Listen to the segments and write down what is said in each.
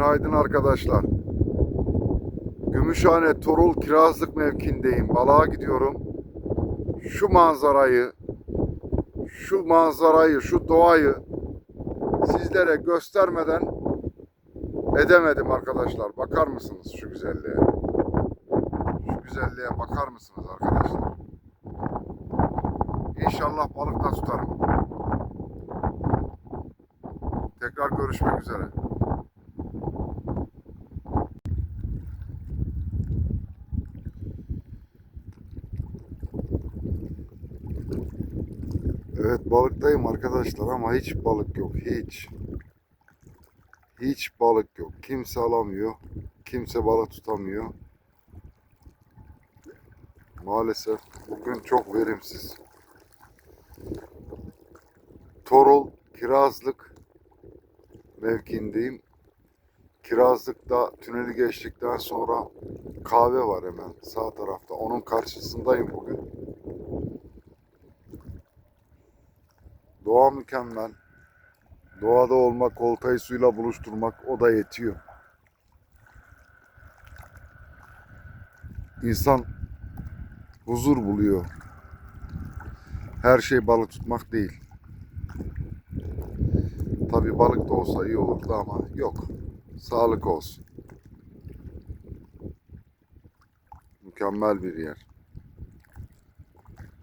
Günaydın arkadaşlar. Gümüşhane Torul Kirazlık mevkindeyim. Balığa gidiyorum. Şu manzarayı, şu manzarayı, şu doğayı sizlere göstermeden edemedim arkadaşlar. Bakar mısınız şu güzelliğe? Şu güzelliğe bakar mısınız arkadaşlar? İnşallah balık da tutarım. Tekrar görüşmek üzere. Evet balıktayım arkadaşlar ama hiç balık yok hiç. Hiç balık yok. Kimse alamıyor. Kimse balık tutamıyor. Maalesef bugün çok verimsiz. Torul Kirazlık mevkindeyim. Kirazlık'ta tüneli geçtikten sonra kahve var hemen sağ tarafta. Onun karşısındayım bugün. Doğa mükemmel. Doğada olmak, oltayı suyla buluşturmak o da yetiyor. İnsan huzur buluyor. Her şey balık tutmak değil. Tabii balık da olsa iyi olurdu ama yok. Sağlık olsun. Mükemmel bir yer.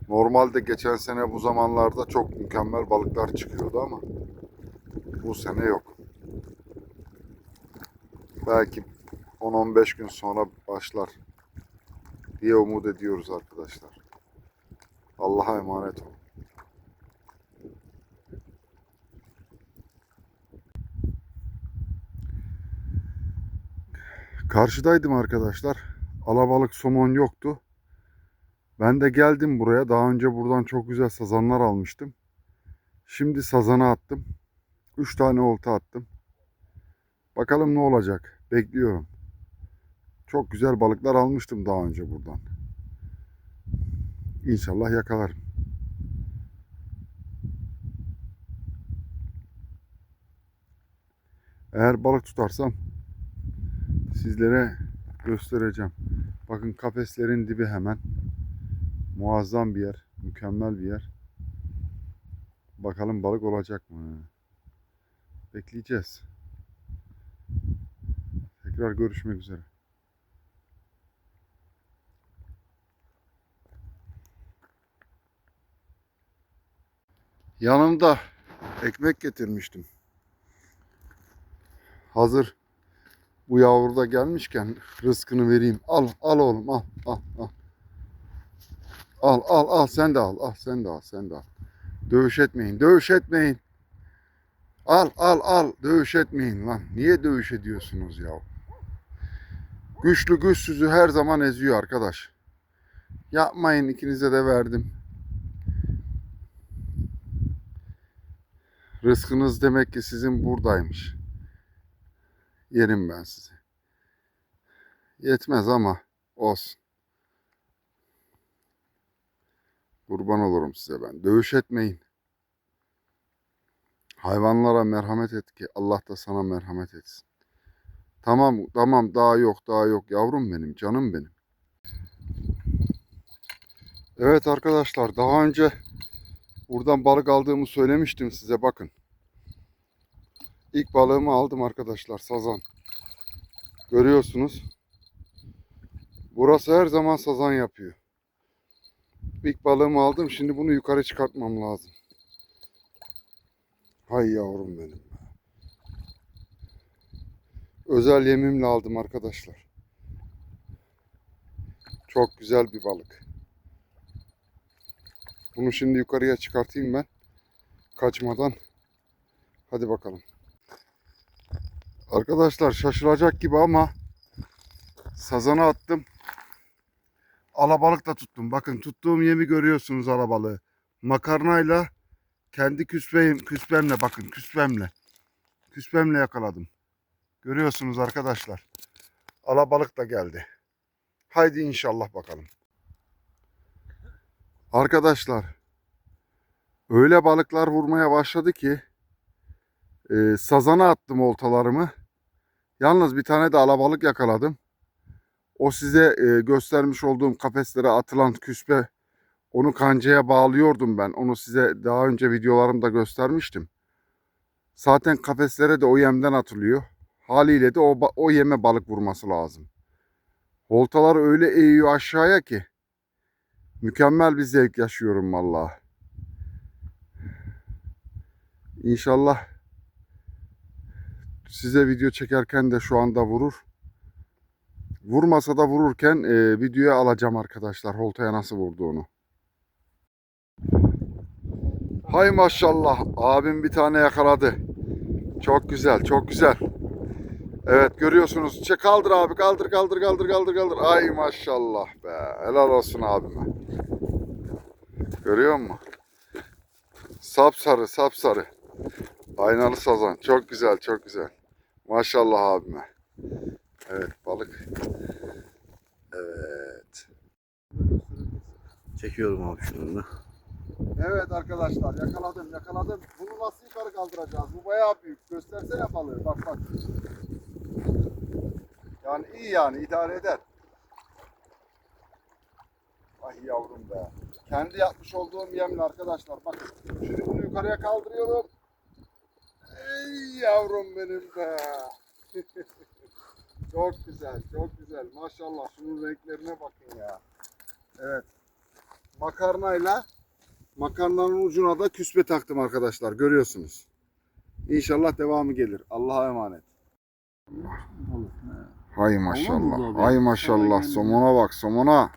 Normalde geçen sene bu zamanlarda çok mükemmel balıklar çıkıyordu ama bu sene yok. Belki 10-15 gün sonra başlar diye umut ediyoruz arkadaşlar. Allah'a emanet olun. Karşıdaydım arkadaşlar. Alabalık somon yoktu. Ben de geldim buraya. Daha önce buradan çok güzel sazanlar almıştım. Şimdi sazana attım. 3 tane olta attım. Bakalım ne olacak. Bekliyorum. Çok güzel balıklar almıştım daha önce buradan. İnşallah yakalarım. Eğer balık tutarsam sizlere göstereceğim. Bakın kafeslerin dibi hemen. Muazzam bir yer. Mükemmel bir yer. Bakalım balık olacak mı? Bekleyeceğiz. Tekrar görüşmek üzere. Yanımda ekmek getirmiştim. Hazır bu yavru da gelmişken rızkını vereyim. Al al oğlum al al al. Al al al sen de al al sen de al sen de al. Dövüş etmeyin dövüş etmeyin. Al al al dövüş etmeyin lan. Niye dövüş ediyorsunuz ya? Güçlü güçsüzü her zaman eziyor arkadaş. Yapmayın ikinize de verdim. Rızkınız demek ki sizin buradaymış. Yerim ben sizi. Yetmez ama olsun. Kurban olurum size ben. Dövüş etmeyin. Hayvanlara merhamet et ki Allah da sana merhamet etsin. Tamam tamam daha yok daha yok yavrum benim canım benim. Evet arkadaşlar daha önce buradan balık aldığımı söylemiştim size bakın. İlk balığımı aldım arkadaşlar sazan. Görüyorsunuz. Burası her zaman sazan yapıyor. İlk balığımı aldım. Şimdi bunu yukarı çıkartmam lazım. Hay yavrum benim. Özel yemimle aldım arkadaşlar. Çok güzel bir balık. Bunu şimdi yukarıya çıkartayım ben. Kaçmadan. Hadi bakalım. Arkadaşlar şaşıracak gibi ama sazana attım. Alabalık da tuttum. Bakın tuttuğum yemi görüyorsunuz alabalığı. Makarnayla kendi küspeyim, küspemle bakın küspemle. Küspemle yakaladım. Görüyorsunuz arkadaşlar. Alabalık da geldi. Haydi inşallah bakalım. Arkadaşlar öyle balıklar vurmaya başladı ki e, sazana attım oltalarımı. Yalnız bir tane de alabalık yakaladım. O size e, göstermiş olduğum kafeslere atılan küspe onu kancaya bağlıyordum ben. Onu size daha önce videolarımda göstermiştim. Zaten kafeslere de o yemden atılıyor. Haliyle de o, o yeme balık vurması lazım. Oltalar öyle eğiyor aşağıya ki. Mükemmel bir zevk yaşıyorum vallahi. İnşallah size video çekerken de şu anda vurur. Vurmasa da vururken e, videoya alacağım arkadaşlar Holta'ya nasıl vurduğunu. Hay maşallah abim bir tane yakaladı. Çok güzel çok güzel. Evet görüyorsunuz. Çek kaldır abi kaldır kaldır kaldır kaldır kaldır. Ay maşallah be. Helal olsun abime. Görüyor musun? Sapsarı sapsarı. Aynalı sazan. Çok güzel çok güzel. Maşallah abime. Evet balık. Evet. Çekiyorum abi şunu da. Evet arkadaşlar yakaladım yakaladım. Bunu nasıl yukarı kaldıracağız? Bu bayağı büyük. Göstersene balığı. Bak bak. Yani iyi yani idare eder. Ay yavrum be. Kendi yapmış olduğum yemle arkadaşlar. Bak şunu bunu yukarıya kaldırıyorum. Ey yavrum benim be. çok güzel, çok güzel. Maşallah şunun renklerine bakın ya. Evet. Makarnayla Makarnanın ucuna da küspe taktım arkadaşlar. Görüyorsunuz. İnşallah devamı gelir. Allah'a emanet. Hay maşallah. Hay maşallah. Somona bak somona.